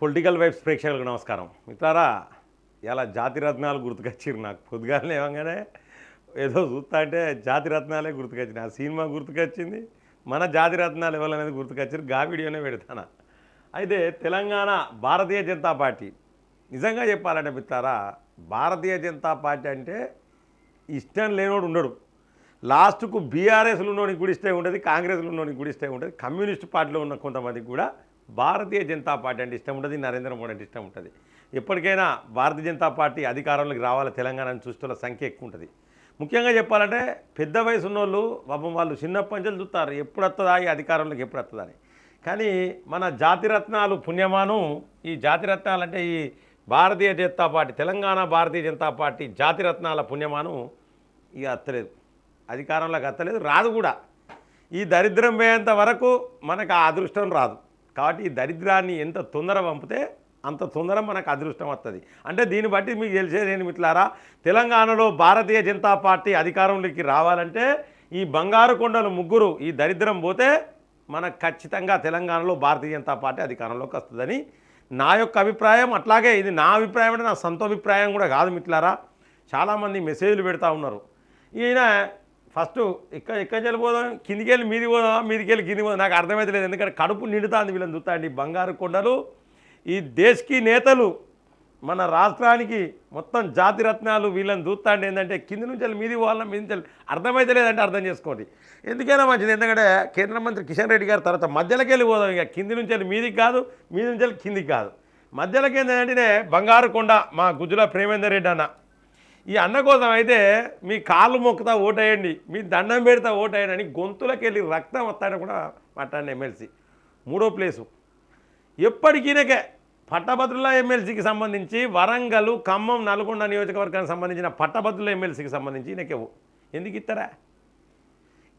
Political vibes ప్రేక్షకులకు నమస్కారం. మిత్రారా ఇలా జాతి రత్నాలు గుర్తుకొచ్చిర్రు నాకు. పొద్దుగాలనే ఏమంగానే ఏదో చూస్తా అంటే జాతి రత్నాలే గుర్తుకొచ్చింది ఆ సినిమా గుర్తుకొచ్చింది. మన జాతి రత్నాలు ఇవ్వాలనేది గుర్తుకొచ్చారు గా వీడియోనే పెడతాను. అయితే తెలంగాణ భారతీయ జనతా పార్టీ. నిజంగా చెప్పాలంటే మిత్రారా భారతీయ జనతా పార్టీ అంటే ఇష్టం లేనోడు ఉండడు. లాస్ట్కు బీఆర్ఎస్లో ఉన్నోనికి కూడా ఇష్టం ఉంటుంది కాంగ్రెస్లో ఉన్నోనికి కూడా ఇష్టం ఉంటుంది కమ్యూనిస్ట్ పార్టీలో ఉన్న కొంతమందికి కూడా భారతీయ జనతా పార్టీ అంటే ఇష్టం ఉంటుంది నరేంద్ర మోడీ అంటే ఇష్టం ఉంటుంది. ఎప్పటికైనా భారతీయ జనతా పార్టీ అధికారంలోకి రావాలి తెలంగాణను చూస్తున్న సంఖ్య ఎక్కువ ఉంటుంది. ముఖ్యంగా చెప్పాలంటే పెద్ద వయసు ఉన్నోళ్ళు పాపం వాళ్ళు చిన్నప్పటి నుంచి చూస్తారు ఎప్పుడు వస్తుందా ఈ అధికారంలోకి ఎప్పుడు వస్తుందని కానీ మన జాతిరత్నాలు పుణ్యమాను ఈ జాతిరత్నాలు అంటే ఈ భారతీయ జనతా పార్టీ తెలంగాణ భారతీయ జనతా పార్టీ జాతిరత్నాల పుణ్యమాను ఇక అత్తలేదు. అధికారంలోకి అత్తలేదు రాదు కూడా. ఈ దరిద్రం పోయేంత వరకు మనకు ఆ అదృష్టం రాదు. కాబట్టి ఈ దరిద్రాన్ని ఎంత తొందర పంపితే అంత తొందర మనకు అదృష్టం వస్తుంది అంటే దీన్ని బట్టి మీకు తెలిసేది మిట్లారా తెలంగాణలో భారతీయ జనతా పార్టీ అధికారంలోకి రావాలంటే ఈ బంగారు కొండలు ముగ్గురు ఈ దరిద్రం పోతే మనకు ఖచ్చితంగా తెలంగాణలో భారతీయ జనతా పార్టీ అధికారంలోకి వస్తుందని నా యొక్క అభిప్రాయం. అట్లాగే ఇది నా అభిప్రాయం అంటే నా సొంత అభిప్రాయం కూడా కాదు మిట్లారా చాలామంది మెసేజ్లు పెడతా ఉన్నారు. ఈయన ఫస్ట్ ఇక్కడ ఎక్కడి నుంచి పోదాం? కిందికి వెళ్ళి మీది పోదాం మీదికి వెళ్ళి కింది పోదాం నాకు అర్థమైతే లేదు. ఎందుకంటే కడుపు నిండుతాంది వీళ్ళని చూస్తాండి బంగారు కొండలు. ఈ దేశ్కి నేతలు మన రాష్ట్రానికి మొత్తం జాతి రత్నాలు వీళ్ళని చూస్తాండి ఏంటంటే కింది నుంచి వెళ్ళి మీది పోవాలన్నా మీది నుంచి వెళ్ళి అర్థమైతే లేదంటే అర్థం చేసుకోండి. ఎందుకైనా మంచిది. ఎందుకంటే కేంద్ర మంత్రి కిషన్ రెడ్డి గారి తర్వాత మధ్యలోకి వెళ్ళి పోదాం. ఇక కింది నుంచి వెళ్ళి మీదికి కాదు మీది నుంచి వెళ్ళి కిందికి కాదు. మధ్యలోకి ఏంటంటే బంగారు కొండ మా గుజ్జుల ప్రేమేందర్ రెడ్డి అన్న. ఈ అన్న కోసం అయితే మీ కాళ్ళు మొక్కుతా ఓటేయండి మీ దండం పెడతా ఓటేయండి అని గొంతులకు వెళ్ళి రక్తం వస్తాడని కూడా మాట్లాడిన ఎమ్మెల్సీ. మూడో ప్లేసు. ఎప్పటికీనకే పట్టభద్రుల ఎమ్మెల్సీకి సంబంధించి వరంగల్ ఖమ్మం నల్గొండ నియోజకవర్గానికి సంబంధించిన పట్టభద్రుల ఎమ్మెల్సీకి సంబంధించి ఈయనకే ఎందుకు ఇస్తారా?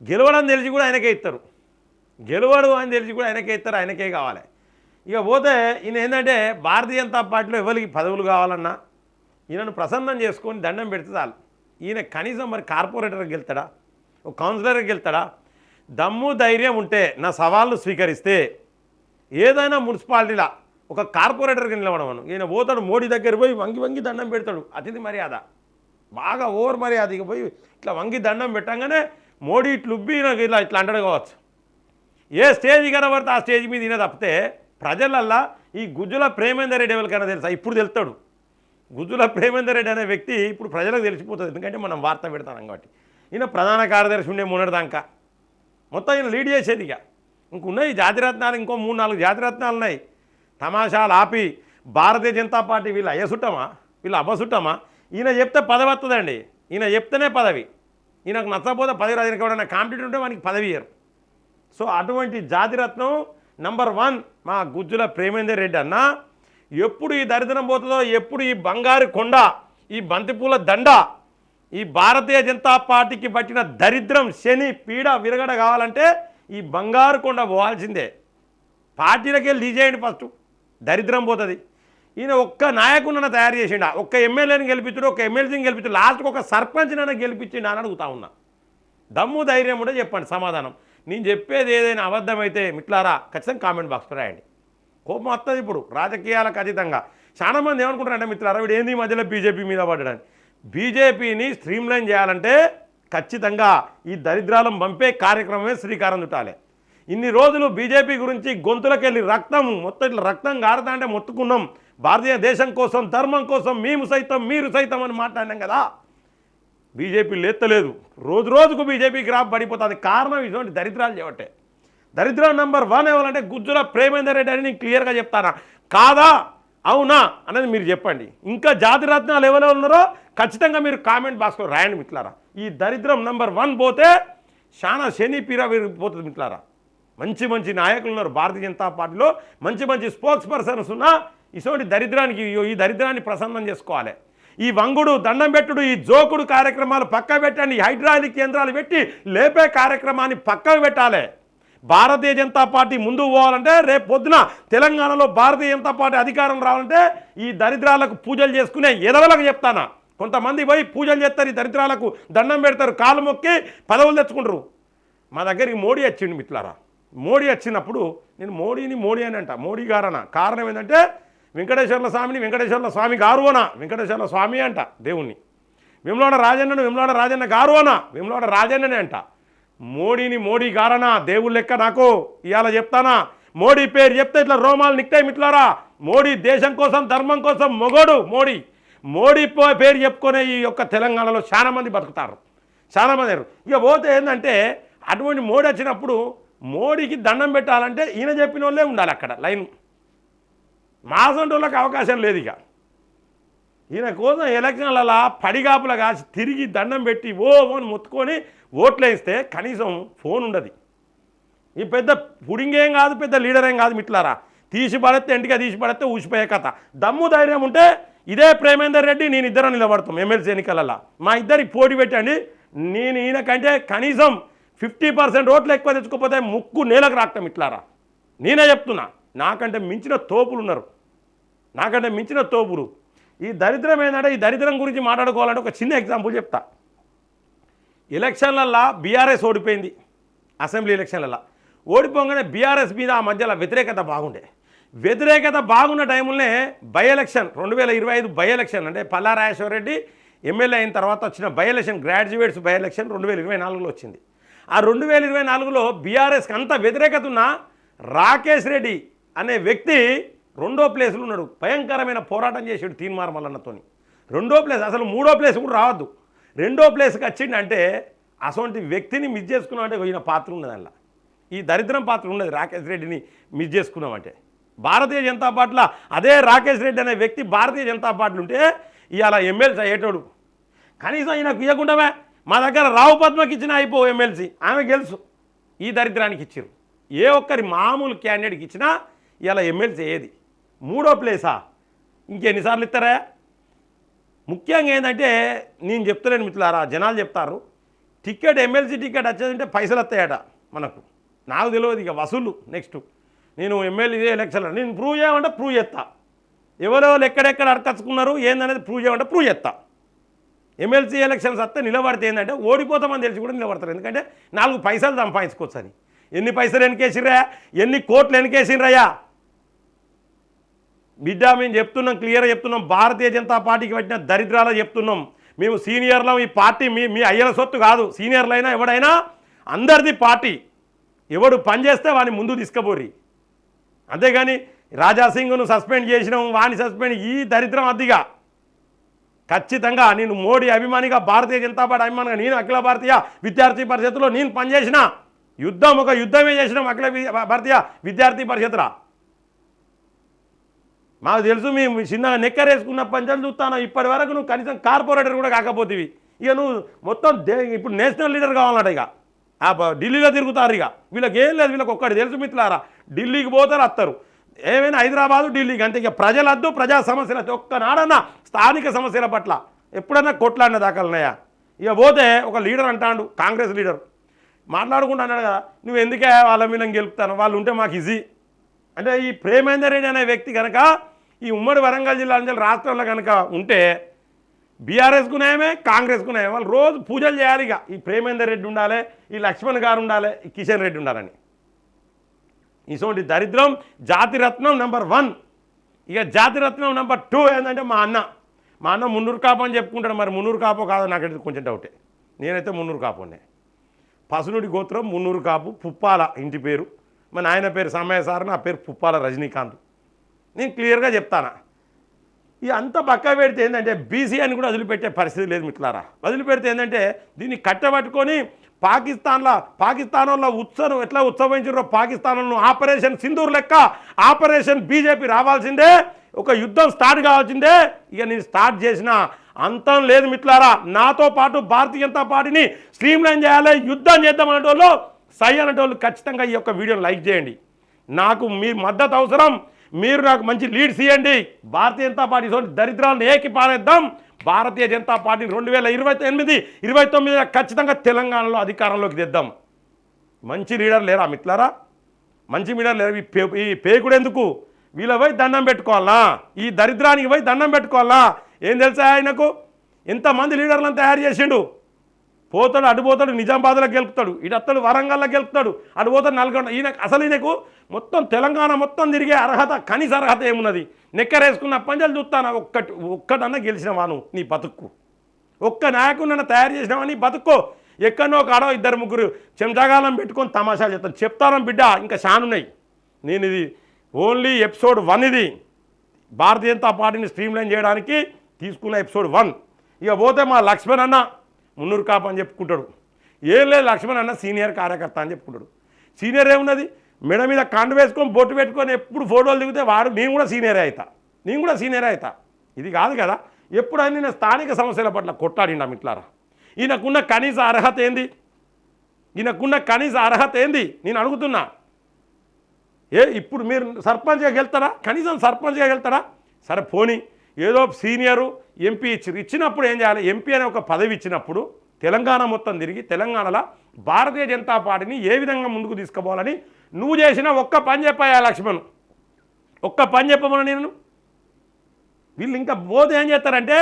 గెలవడం తెలిసి కూడా ఆయనకే ఇస్తారు. గెలవడు అని తెలిసి కూడా ఆయనకే ఇస్తారు ఆయనకే కావాలి. ఇక పోతే ఈయన ఏంటంటే భారతీయ జనతా పార్టీలో ఎవరికి పదవులు కావాలన్నా ఈయనను ప్రసన్నం చేసుకొని దండం పెడితే చాలు. ఈయన కనీసం మరి కార్పొరేటర్కి వెళ్తాడా ఒక కౌన్సిలర్కి వెళ్తాడా దమ్ము ధైర్యం ఉంటే నా సవాళ్ళు స్వీకరిస్తే ఏదైనా మున్సిపాలిటీలా ఒక కార్పొరేటర్కి నిలవడమను ఈయన పోతాడు మోడీ దగ్గర పోయి వంగి వంగి దండం పెడతాడు. అతిథి మర్యాద. బాగా ఓవర్ మర్యాద. ఇక పోయి ఇట్లా వంగి దండం పెట్టంగానే మోడీ ఇట్లుబ్బి నాకు ఇలా ఇట్లా అంటాడు కావచ్చు. ఏ స్టేజ్ కనబడితే ఆ స్టేజ్ మీద ఈయన తప్పితే ప్రజలల్లా ఈ గుజ్జుల ప్రేమేందర్ రెడ్డి ఎవరికైనా తెలుసా? ఇప్పుడు తెలుతాడు గుజ్జుల ప్రేమేందర్ రెడ్డి అనే వ్యక్తి ఇప్పుడు ప్రజలకు తెలిసిపోతుంది. ఎందుకంటే మనం వార్త పెడతాం కాబట్టి. ఈయన ప్రధాన కార్యదర్శి ఉండే మొన్నటిదాకా. మొత్తం ఈయన లీడ్ చేసేది ఇక. ఇంకున్నాయి జాతిరత్నాలు ఇంకో మూడు నాలుగు జాతిరత్నాలు ఉన్నాయి. తమాషాలు ఆపి భారతీయ జనతా పార్టీ వీళ్ళు అయ్యసుట్టమా? వీళ్ళు అబ్బసుట్టమా ఈయన చెప్తే పదవి వస్తుందండి ఈయన చెప్తేనే పదవి. ఈయనకు నచ్చకపోతే పదవి రాదు ఎవరైనా ఎవడన్నా కాంపిటేటర్ ఉంటే మనకి పదవి ఇయ్యరు. సో అటువంటి జాతిరత్నం నంబర్ వన్ మా గుజ్జుల ప్రేమేందర్ రెడ్డి అన్న ఎప్పుడు ఈ దరిద్రం పోతుందో ఎప్పుడు ఈ బంగారు కొండ ఈ బంతిపూల దండ ఈ భారతీయ జనతా పార్టీకి పట్టిన దరిద్రం శని పీడ విరగడ కావాలంటే ఈ బంగారు కొండ పోవాల్సిందే. పార్టీలకి వెళ్ళి తీసేయండి ఫస్ట్. దరిద్రం పోతుంది. ఈయన ఒక్క నాయకుడిని తయారు చేసిండ? ఒక్క ఎమ్మెల్యేని గెలిపించుడు ఒక ఎమ్మెల్సీని గెలిపించు లాస్ట్కి ఒక సర్పంచ్నైనా గెలిపించిండు అని అడుగుతా ఉన్నా. దమ్ము ధైర్యం కూడా చెప్పండి సమాధానం. నేను చెప్పేది ఏదైనా అబద్ధమైతే మిట్లారా ఖచ్చితంగా కామెంట్ బాక్స్ రాయండి. కోపం వస్తుంది ఇప్పుడు. రాజకీయాలకు అతీతంగా. చాలామంది ఏమనుకుంటారంటే మిత్రులారా వీడు ఏంది మధ్యలో బీజేపీ మీద పడ్డాడని. బీజేపీని స్ట్రీమ్లైన్ చేయాలంటే ఖచ్చితంగా ఈ దరిద్రాలను పంపే కార్యక్రమమే శ్రీకారం చుట్టాలి. ఇన్ని రోజులు బీజేపీ గురించి గొంతులకెళ్ళి రక్తం మొత్తం ఇట్లా రక్తం గారదా అంటే మొత్తుకున్నాం. భారతీయ దేశం కోసం ధర్మం కోసం మేము సైతం మీరు సైతం అని మాట్లాడినాం కదా. బీజేపీ లేత్తలేదు. రోజు రోజుకు బీజేపీకి రా పడిపోతుంది కారణం ఇటువంటి దరిద్రాలు చేయబట్టే. దరిద్రం నెంబర్ వన్ ఎవరంటే గుజ్జుల ప్రేమేందర్ రెడ్డి అని నేను క్లియర్గా చెప్తానా. కాదా? అవునా? అనేది మీరు చెప్పండి. ఇంకా జాతి రత్నాలు ఎవరెవరు ఉన్నారో ఖచ్చితంగా మీరు కామెంట్ బాక్స్లో రాయండి మిట్లారా ఈ దరిద్రం నెంబర్ వన్ పోతే చాలా శని పీర పోతుంది మిట్లారా మంచి మంచి నాయకులు ఉన్నారు భారతీయ జనతా పార్టీలో. మంచి మంచి స్పోక్స్ పర్సన్స్ ఉన్నా ఇటువంటి దరిద్రానికి ఈ దరిద్రాన్ని ప్రసన్నం చేసుకోవాలి. ఈ వంగుడు దండం పెట్టుడు ఈ జోకుడు కార్యక్రమాలు పక్క పెట్టండి. హైడ్రాలిక్ కేంద్రాలు పెట్టి లేపే కార్యక్రమాన్ని పక్కకు పెట్టాలి. భారతీయ జనతా పార్టీ ముందు పోవాలంటే రేపు పొద్దున తెలంగాణలో భారతీయ జనతా పార్టీ అధికారం రావాలంటే ఈ దరిద్రాలకు పూజలు చేసుకునే ఎదవలకు చెప్తానా? కొంతమంది పోయి పూజలు చేస్తారు ఈ దరిద్రాలకు దండం పెడతారు కాలు మొక్కి పదవులు తెచ్చుకుంటారు. మా దగ్గరికి మోడీ వచ్చిండు మిట్లారా మోడీ వచ్చినప్పుడు నేను మోడీని మోడీ అని అంట. మోడీ గారన? కారణం ఏంటంటే వెంకటేశ్వర్ల స్వామిని వెంకటేశ్వర్ల స్వామి గారు అనా? వెంకటేశ్వర్ల స్వామి అంట దేవుణ్ణి. విమలాడ రాజన్నను విమలాడ రాజన్న గారు అనా? విమలాడ రాజన్ననే అంట. మోడీని మోడీ గారనా? దేవుళ్ళ లెక్క నాకు. ఇవాళ చెప్తానా? మోడీ పేరు చెప్తే ఇట్లా రోమాలు నిక్తాయి ఇట్లారా మోడీ దేశం కోసం ధర్మం కోసం మొగోడు మోడీ. మోడీ పేరు చెప్పుకునే ఈ యొక్క తెలంగాణలో చాలామంది బతుకుతారు. చాలామంది ఇక పోతే ఏంటంటే అటువంటి మోడీ వచ్చినప్పుడు మోడీకి దండం పెట్టాలంటే ఈయన చెప్పిన వాళ్ళే ఉండాలి అక్కడ లైన్. మాసంటోళ్ళకి అవకాశం లేదు ఇక. ఈయన కోసం ఎలక్షన్లలో పడిగాపుల కాసి తిరిగి దండం పెట్టి ఓ అని ముత్తుకొని ఓట్లు వేస్తే కనీసం ఫోన్ ఉండదు. ఈ పెద్ద పుడింగేం కాదు పెద్ద లీడర్ ఏం కాదు మిట్లారా? తీసి పడితే ఇంటిగా తీసి పడితే ఊసిపోయే కథ. దమ్ము ధైర్యం ఉంటే ఇదే ప్రేమేందర్ రెడ్డి నేను ఇద్దరం నిలబడతాం ఎమ్మెల్సీ ఎన్నికలలో. మా ఇద్దరికి పోటీ పెట్టండి. నేను ఈయన కంటే కనీసం ఫిఫ్టీ పర్సెంట్ ఓట్లు ఎక్కువ తెచ్చుకోకపోతే ముక్కు నేలకు రాకటం ఇట్లారా? నేనే చెప్తున్నా నాకంటే మించిన తోపులు ఉన్నారు నాకంటే మించిన తోపులు. ఈ దరిద్రం ఏంటంటే ఈ దరిద్రం గురించి మాట్లాడుకోవాలంటే ఒక చిన్న ఎగ్జాంపుల్ చెప్తా. ఎలక్షన్లల్లో బీఆర్ఎస్ ఓడిపోయింది. అసెంబ్లీ ఎలక్షన్లలో ఓడిపోగానే బీఆర్ఎస్ మీద ఆ మధ్యలో వ్యతిరేకత బాగుండే. వ్యతిరేకత బాగున్న టైంలోనే బై ఎలక్షన్ రెండు వేల ఇరవై ఐదు బై ఎలక్షన్ అంటే పల్లా రెడ్డి ఎమ్మెల్యే అయిన తర్వాత వచ్చిన by election graduates by election రెండు వేల ఇరవై నాలుగులో వచ్చింది. ఆ రెండు వేల ఇరవై నాలుగులో బీఆర్ఎస్కి అంత వ్యతిరేకత ఉన్న రాకేష్ రెడ్డి అనే వ్యక్తి రెండో ప్లేస్లో ఉన్నాడు. భయంకరమైన పోరాటం చేసాడు తీన్మార్ మల్లన్నతోని. రెండో ప్లేస్ అసలు మూడో ప్లేస్ కూడా రావద్దు. రెండో ప్లేస్కి వచ్చిండు అంటే అటువంటి వ్యక్తిని మిస్ చేసుకున్నాం అంటే ఈయన పాత్ర ఉన్నది అందులో ఈ దరిద్రం పాత్ర ఉన్నది రాకేష్ రెడ్డిని మిస్ చేసుకున్నామంటే భారతీయ జనతా పార్టీలో అదే రాకేష్ రెడ్డి అనే వ్యక్తి భారతీయ జనతా పార్టీలు ఉంటే ఇవాళ ఎమ్మెల్సీ అయ్యేటోడు. కనీసం ఈయనకు ఇవ్వకుండామే మా దగ్గర రావు పద్మకి ఇచ్చిన అయిపో ఎమ్మెల్సీ. ఆమె గెలుసు. ఈ దరిద్రానికి ఇచ్చారు ఏ ఒక్కరి మామూలు క్యాండిడేట్కి ఇచ్చినా ఇలా ఎమ్మెల్సీ ఏది మూడో ప్లేసా? ఇంకెన్నిసార్లు ఇస్తారా? ముఖ్యంగా ఏంటంటే నేను చెప్తలేను మిత్రులారా జనాలు చెప్తారు. టికెట్ ఎమ్మెల్సీ టికెట్ వచ్చేదంటే పైసలు వస్తాయట మనకు. నాకు తెలియదు ఇక వసూలు నెక్స్ట్. నేను ఎమ్మెల్యే ఎలక్షన్ నేను ప్రూవ్ చేయమంటే ప్రూవ్ చేస్తా. ఎవరెవరు ఎక్కడెక్కడ అడకచ్చుకున్నారు ఏందనేది ప్రూవ్ చేయమంటే ప్రూవ్ చేస్తా. ఎమ్మెల్సీ ఎలక్షన్స్ వస్తే నిలబడితే ఏంటంటే ఓడిపోతామని తెలిసి కూడా నిలబడతారు. ఎందుకంటే నాలుగు పైసలు సంపాదించుకోవచ్చు అని. ఎన్ని పైసలు వెనకేసిర్రా? ఎన్ని కోట్లు వెనకేసిర్రయ్యా? బిడ్డ మేము చెప్తున్నాం క్లియర్గా చెప్తున్నాం భారతీయ జనతా పార్టీకి పట్టిన దరిద్రాలు చెప్తున్నాం. మేము సీనియర్లం ఈ పార్టీ మీ మీ అయ్యల సొత్తు కాదు. సీనియర్లైనా ఎవడైనా అందరిది పార్టీ. ఎవడు పని చేస్తే వాడిని ముందు తీసుకుపోరి. అంతేగాని రాజాసింగ్ను సస్పెండ్ చేసినాం వాడిని సస్పెండ్ ఈ దరిద్రం అద్దిగా. ఖచ్చితంగా నేను మోడీ అభిమానిగా భారతీయ జనతా పార్టీ అభిమానిగా నేను అఖిల భారతీయ విద్యార్థి పరిషత్తులో నేను పనిచేసిన యుద్ధం ఒక యుద్ధమే చేసినాం అఖిల భారతీయ విద్యార్థి పరిషత్తురా మాకు తెలుసు మేము చిన్నగా నెక్కరేసుకున్న పంచాలు చూస్తాను. ఇప్పటి వరకు నువ్వు కనీసం కార్పొరేటర్ కూడా కాకపోతేవి. ఇక నువ్వు మొత్తం దే ఇప్పుడు నేషనల్ లీడర్ కావాలన్నట ఇక. ఆ ఢిల్లీలో తిరుగుతారు ఇక. వీళ్ళకి ఏం లేదు వీళ్ళకి ఒక్కటి తెలుసు మిత్రులారా. ఢిల్లీకి పోతారు వస్తారు ఏమైనా హైదరాబాదు ఢిల్లీకి అంతే ఇక ప్రజలద్దు ప్రజా సమస్యలు ఒక్కనాడన్నా స్థానిక సమస్యల పట్ల ఎప్పుడన్నా కొట్లాడిన దాఖలున్నాయా ఇక పోతే ఒక లీడర్ అంటాడు కాంగ్రెస్ లీడర్. మాట్లాడుకుంటూ అన్నాడు కదా నువ్వు ఎందుకే వాళ్ళ మీద గెలుపుతాను? వాళ్ళు ఉంటే మాకు ఈజీ. అంటే ఈ ప్రేమేందర్ రెడ్డి అనే వ్యక్తి కనుక ఈ ఉమ్మడి వరంగల్ జిల్లా నుంచి రాష్ట్రంలో కనుక ఉంటే బీఆర్ఎస్కు నయమే కాంగ్రెస్కు నయమే వాళ్ళు రోజు పూజలు చేయాలి ఇక. ఈ ప్రేమేందర్ రెడ్డి ఉండాలి ఈ లక్ష్మణ్ గారు ఉండాలి ఈ కిషన్ రెడ్డి ఉండాలని. ఇటువంటి దరిద్రం జాతిరత్నం నెంబర్ వన్. ఇక జాతిరత్నం నెంబర్ టూ ఏంటంటే మా అన్న. మా అన్న మున్నూరు కాపు అని చెప్పుకుంటాడు. మరి మున్నూరు కాపో కాదో నాకైతే కొంచెం డౌటే. నేనైతే మున్నూరు కాపునే. పసునుడి గోత్రం మున్నూరు కాపు పుప్పాల ఇంటి పేరు. మా నాయన పేరు సమయ సార్ నా పేరు పుప్పాల రజనీకాంత్. నేను క్లియర్గా చెప్తానా? ఈ అంత పక్క పెడితే ఏంటంటే బీసీ అని కూడా వదిలిపెట్టే పరిస్థితి లేదు మిట్లారా వదిలిపెడితే ఏంటంటే దీన్ని కట్టబట్టుకొని పాకిస్తాన్లో పాకిస్తాన్లో ఉత్సవం ఎట్లా ఉత్సవించారో పాకిస్తాన్లో ఆపరేషన్ సింధూర్ లెక్క ఆపరేషన్ బీజేపీ రావాల్సిందే ఒక యుద్ధం స్టార్ట్ కావాల్సిందే. ఇక నేను స్టార్ట్ చేసిన అంతం లేదు మిట్లారా నాతో పాటు భారతీయ జనతా పార్టీని స్ట్రీమ్లైన్ చేయాలి యుద్ధం చేద్దాం అనేటోళ్ళు సై అనేటోళ్ళు ఖచ్చితంగా ఈ యొక్క వీడియోని లైక్ చేయండి. నాకు మీ మద్దతు అవసరం. మీరు నాకు మంచి లీడ్స్ ఇవ్వండి భారతీయ జనతా పార్టీ దరిద్రాలను ఏకి పారేద్దాం. భారతీయ జనతా పార్టీ రెండు వేల ఇరవై ఎనిమిది ఇరవై తొమ్మిది ఖచ్చితంగా తెలంగాణలో అధికారంలోకి తెద్దాం. మంచి లీడర్ లేరా మిట్లారా మంచి లీడర్ లేరు. ఈ పే ఈ పేకుడు ఎందుకు? వీళ్ళ పోయి దండం పెట్టుకోవాలా? ఈ దరిద్రానికి పోయి దండం పెట్టుకోవాలా? ఏం తెలుసా ఆయనకు? ఎంతమంది లీడర్లను తయారు చేసిండు. పోతాడు అటు పోతాడు నిజామాబాద్లో గెలుపుతాడు ఇటు అత్తడు వరంగల్లో గెలుపుతాడు అటు పోతాడు నల్గొండ ఈయన అసలు ఈయనకు మొత్తం తెలంగాణ మొత్తం తిరిగే అర్హత కనీస అర్హత ఏమున్నది? నెక్కరేసుకున్న పంజాలు చూస్తాను? ఒక్కటి ఒక్కటన్నా గెలిచిన వాను నీ బతుక్కు. ఒక్క నాయకుడిని తయారు చేసినావా నీ బతుక్కో. ఎక్కడో కాడో ఇద్దరు ముగ్గురు చెంచాగాలం పెట్టుకొని తమాషాలు చెప్తాను చెప్తాను బిడ్డ ఇంకా షానున్నాయి. నేను ఇది ఓన్లీ ఎపిసోడ్ వన్ ఇది. భారతీయ జనతా పార్టీని స్ట్రీమ్లైన్ చేయడానికి తీసుకున్న ఎపిసోడ్ వన్. ఇక పోతే మా లక్ష్మణ్ అన్న మున్నూరు కాపు అని చెప్పుకుంటాడు. ఏం లేదు లక్ష్మణ్ అన్న సీనియర్ కార్యకర్త అని చెప్పుకుంటాడు. సీనియర్ ఏమున్నది? మెడ మీద కండు వేసుకొని బొట్టు పెట్టుకొని ఎప్పుడు ఫోటోలు దిగితే వాడు నేను కూడా సీనియరే అవుతా నేను కూడా సీనియరే అవుతా ఇది కాదు కదా? ఎప్పుడైనా నేను స్థానిక సమస్యల పట్ల కొట్టాడిండా మిట్లారా? ఈయనకున్న కనీస అర్హత ఏంది? ఈయనకున్న కనీస అర్హత ఏంది? నేను అడుగుతున్నా. ఏ ఇప్పుడు మీరు సర్పంచ్గా వెళ్తారా కనీసం సర్పంచ్గా వెళ్తారా సరే పోనీ. ఏదో సీనియరు ఎంపీ ఇచ్చి ఇచ్చినప్పుడు ఏం చేయాలి? ఎంపీ అనే ఒక పదవి ఇచ్చినప్పుడు తెలంగాణ మొత్తం తిరిగి తెలంగాణలో భారతీయ జనతా పార్టీని ఏ విధంగా ముందుకు తీసుకుపోవాలని నువ్వు చేసిన ఒక్క పని చెప్పాయా లక్ష్మణ్? ఒక్క పని చెప్పమని నేను? వీళ్ళు ఇంకా పోతే ఏం చేస్తారంటే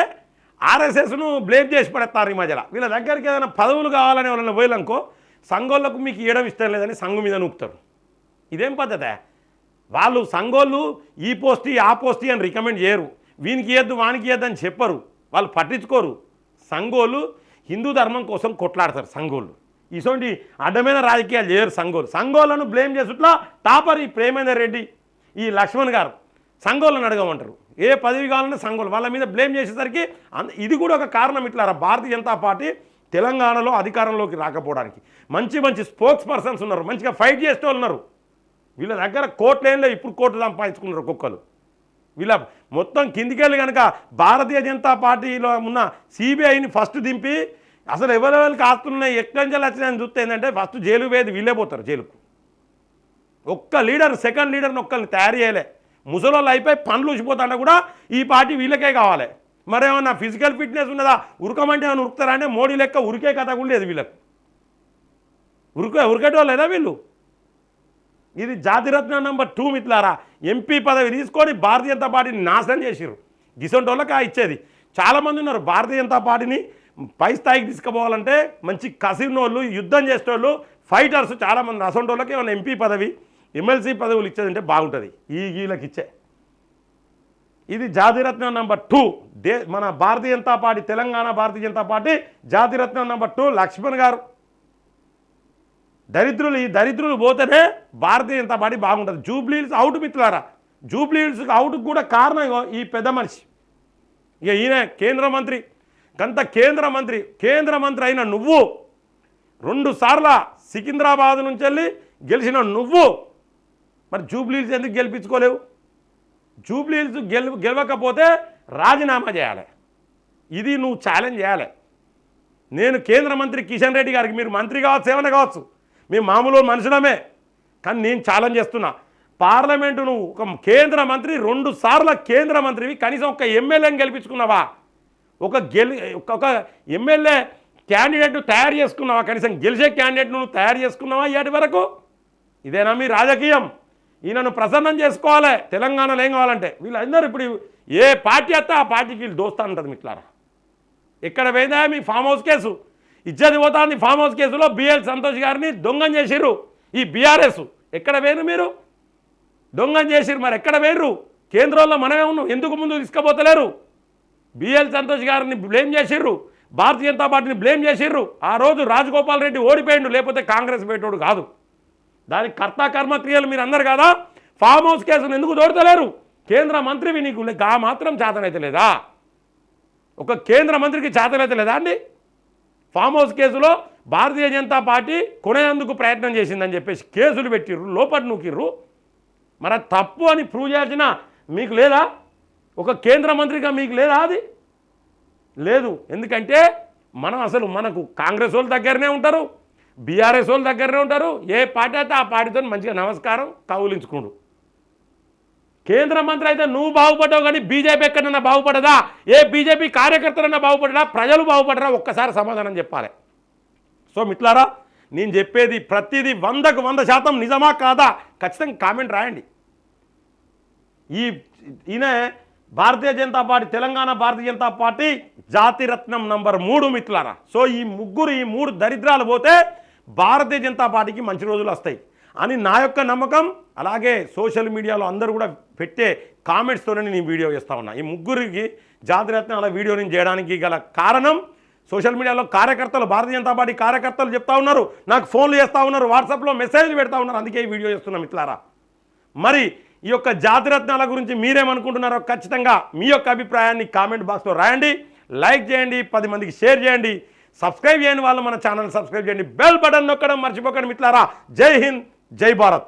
ఆర్ఎస్ఎస్ను బ్లేమ్ చేసి పడేస్తారు ఈ మధ్యలో. వీళ్ళ దగ్గరికి ఏదైనా పదవులు కావాలని వాళ్ళని పోయిలనుకో సంఘోళ్ళకు మీకు ఇవ్వడం ఇష్టం లేదని సంఘం మీద నూపుతారు. ఇదేం పద్ధతే? వాళ్ళు సంఘోళ్ళు ఈ పోస్టీ ఆ పోస్టీ అని రికమెండ్ చేయరు. వీనికి ఏద్దు వానికి ఇవ్వద్దు అని చెప్పరు. వాళ్ళు పట్టించుకోరు. సంఘోళ్ళు హిందూ ధర్మం కోసం కొట్లాడతారు సంఘోళ్ళు. ఇటువంటి అడ్డమైన రాజకీయాలు చేయరు సంఘోలు సంఘోలను బ్లేమ్ చేసుట్లా టాపర్ ఈ ప్రేమేందర్ రెడ్డి ఈ లక్ష్మణ్ గారు సంఘోలను అడగమంటారు. ఏ పదవి కావాలన్నా సంఘోలు వాళ్ళ మీద బ్లేమ్ చేసేసరికి ఇది కూడా ఒక కారణం ఇట్లారా భారతీయ జనతా పార్టీ తెలంగాణలో అధికారంలోకి రాకపోవడానికి. మంచి మంచి స్పోక్స్ పర్సన్స్ ఉన్నారు. మంచిగా ఫైట్ చేసే ఉన్నారు. వీళ్ళ దగ్గర కోట్లు ఏం ఇప్పుడు కోట్లు సంపాదించుకున్నారు ఒక్కొక్కరు. వీళ్ళ మొత్తం కిందికెళ్ళి కనుక భారతీయ జనతా పార్టీలో ఉన్న సిబిఐని ఫస్ట్ దింపి అసలు ఎవరెవరికి ఆస్తున్నాయి ఎక్కడి నుంచి వచ్చినాయని చూస్తే ఏంటంటే ఫస్ట్ జైలు వేది వీళ్ళే పోతారు జైలుకు. ఒక్క లీడర్ సెకండ్ లీడర్ని ఒక్కరిని తయారు చేయలే. ముసలోళ్ళు అయిపోయి పనులు ఊసిపోతాంటే కూడా ఈ పార్టీ వీళ్ళకే కావాలి. మరేమన్నా ఫిజికల్ ఫిట్నెస్ ఉన్నదా? ఉరకమంటే ఏమైనా ఉరుకుతారా అంటే మోడీ లెక్క ఉరికే కథ కూడా లేదు వీళ్ళకు. ఉరికే ఉరికేటోళ్ళేనా వీళ్ళు? ఇది జాతిరత్న నెంబర్ టూ మిత్రులారా. ఎంపీ పదవి తీసుకొని భారతీయ జనతా పార్టీని నాశనం చేసిరు గిసొంటి వాళ్ళకి ఆ ఇచ్చేది. చాలామంది ఉన్నారు భారతీయ జనతా పార్టీని పై స్థాయికి తీసుకుపోవాలంటే మంచి కసినోళ్ళు యుద్ధం చేసేటోళ్ళు ఫైటర్స్ చాలామంది అసొంటి వాళ్ళకి ఏమైనా ఎంపీ పదవి ఎమ్మెల్సీ పదవులు ఇచ్చేదంటే బాగుంటుంది. ఈ వీళ్ళకి ఇచ్చే. ఇది జాతిరత్నం నంబర్ టూ. దే మన భారతీయ జనతా పార్టీ తెలంగాణ భారతీయ జనతా పార్టీ జాతిరత్నం నంబర్ టూ లక్ష్మణ్ గారు. దరిద్రులు ఈ దరిద్రులు పోతేనే భారతీయ జనతా పార్టీ బాగుంటుంది. జూబ్లీహిల్స్ అవుట్ మిత్రులారా. జూబ్లీహిల్స్కి అవుట్కి కూడా కారణం ఈ పెద్ద మనిషి. ఇక ఈయన కేంద్ర మంత్రి గంత కేంద్ర మంత్రి కేంద్ర మంత్రి అయిన నువ్వు రెండు సార్ల సికింద్రాబాద్ నుంచి వెళ్ళి గెలిచిన నువ్వు మరి జూబ్లీహిల్స్ ఎందుకు గెలిపించుకోలేవు? జూబ్లీహిల్స్ గెలు గెలవకపోతే రాజీనామా చేయాలి. ఇది నువ్వు ఛాలెంజ్ చేయాలి. నేను కేంద్ర మంత్రి కిషన్ రెడ్డి గారికి మీరు మంత్రి కావచ్చు ఏమైనా కావచ్చు మేము మామూలు మనుషులమే కానీ నేను ఛాలెంజ్ చేస్తున్నా. పార్లమెంటు నువ్వు ఒక కేంద్ర మంత్రి రెండు సార్ల కేంద్ర మంత్రివి కనీసం ఒక ఎమ్మెల్యేని గెలిపించుకున్నావా? ఒక గెలి ఒక- ఎమ్మెల్యే క్యాండిడేట్ తయారు చేసుకున్నావా? కనీసం గెలిచే క్యాండిడేట్ నువ్వు తయారు చేసుకున్నావా ఇటు వరకు? ఇదేనా మీ రాజకీయం? ఈయనను ప్రసన్నం చేసుకోవాలి. తెలంగాణలో ఏం కావాలంటే వీళ్ళందరూ ఇప్పుడు ఏ పార్టీ అత్తా ఆ పార్టీకి వీళ్ళు దోస్తా ఉంటుంది మిట్లారా ఇక్కడ పోయిందా మీ ఫామ్ హౌస్ కేసు? ఇచ్చేది పోతాంది ఫామ్ హౌస్ కేసులో బిఎల్ సంతోష్ గారిని దొంగం చేసిర్రు. ఈ బీఆర్ఎస్ ఎక్కడ వేరు మీరు? దొంగం చేసిర్రు మరి ఎక్కడ వేర్రు కేంద్రంలో మనమే ఉన్నాం ఎందుకు ముందు తీసుకుపోతలేరు? బిఎల్ సంతోష్ గారిని బ్లేమ్ చేసిర్రు భారతీయ జనతా పార్టీని బ్లేమ్ చేసిర్రు. ఆ రోజు రాజగోపాల్ రెడ్డి ఓడిపోయిండు లేకపోతే కాంగ్రెస్ పెట్టోడు కాదు. దానికి కర్త కర్మక్రియలు మీరు అందరు కదా ఫామ్ హౌస్ కేసును ఎందుకు దోడతలేరు? కేంద్ర మంత్రివి నీకు ఆ మాత్రం చేతనైతే లేదా ఒక కేంద్ర మంత్రికి చేతనైతే లేదా అండి? ఫామ్ హౌస్ కేసులో భారతీయ జనతా పార్టీ కొనేందుకు ప్రయత్నం చేసిందని చెప్పేసి కేసులు పెట్టిర్రు లోపటి నూకిర్రు. మరి తప్పు అని ప్రూవ్ చేయాల్సిన మీకు లేదా? ఒక కేంద్ర మంత్రిగా మీకు లేదా అది? లేదు. ఎందుకంటే మనం అసలు మనకు కాంగ్రెస్ వాళ్ళ దగ్గరనే ఉంటారు బీఆర్ఎస్ వాళ్ళ దగ్గరనే ఉంటారు ఏ పార్టీ అయితే ఆ పార్టీతో మంచిగా నమస్కారం కౌలించుకుండు కేంద్ర మంత్రి అయితే నువ్వు బాగుపడ్డావు కానీ బీజేపీ ఎక్కడన్నా బాగుపడదా? ఏ బీజేపీ కార్యకర్తలన్నా బాగుపడదా? ప్రజలు బాగుపడరా? ఒక్కసారి సమాధానం చెప్పాలి. సో మిట్లారా నేను చెప్పేది ప్రతిదీ వందకు వంద శాతం నిజమా కాదా? ఖచ్చితంగా కామెంట్ రాయండి. ఈ ఈయన భారతీయ జనతా పార్టీ తెలంగాణ భారతీయ జనతా పార్టీ జాతిరత్నం నంబర్ మూడు మిత్రులారా. సో ఈ ముగ్గురు ఈ మూడు దరిద్రాలు పోతే భారతీయ జనతా పార్టీకి మంచి రోజులు వస్తాయి. అని నా యొక్క నమ్మకం అలాగే సోషల్ మీడియాలో అందరూ కూడా పెట్టే కామెంట్స్తోనే నేను ఈ వీడియో చేస్తూ ఉన్నా. ఈ ముగ్గురికి జాతిరత్న అలా వీడియో నేను చేయడానికి గల కారణం సోషల్ మీడియాలో కార్యకర్తలు భారతీయ జనతా పార్టీ కార్యకర్తలు చెప్తా ఉన్నారు నాకు ఫోన్లు చేస్తూ ఉన్నారు వాట్సాప్లో మెసేజ్లు పెడతా ఉన్నారు అందుకే ఈ వీడియో చేస్తున్నాం ఇట్లారా మరి ఈ యొక్క జాతిరత్నాల గురించి మీరేమనుకుంటున్నారో ఖచ్చితంగా మీ యొక్క అభిప్రాయాన్ని కామెంట్ బాక్స్లో రాయండి లైక్ చేయండి పది మందికి షేర్ చేయండి సబ్స్క్రైబ్ చేయని వాళ్ళు మన ఛానల్ సబ్స్క్రైబ్ చేయండి బెల్ బటన్ నొక్కడం మర్చిపోకండి మిత్రులారా. జై హింద్. జై భారత్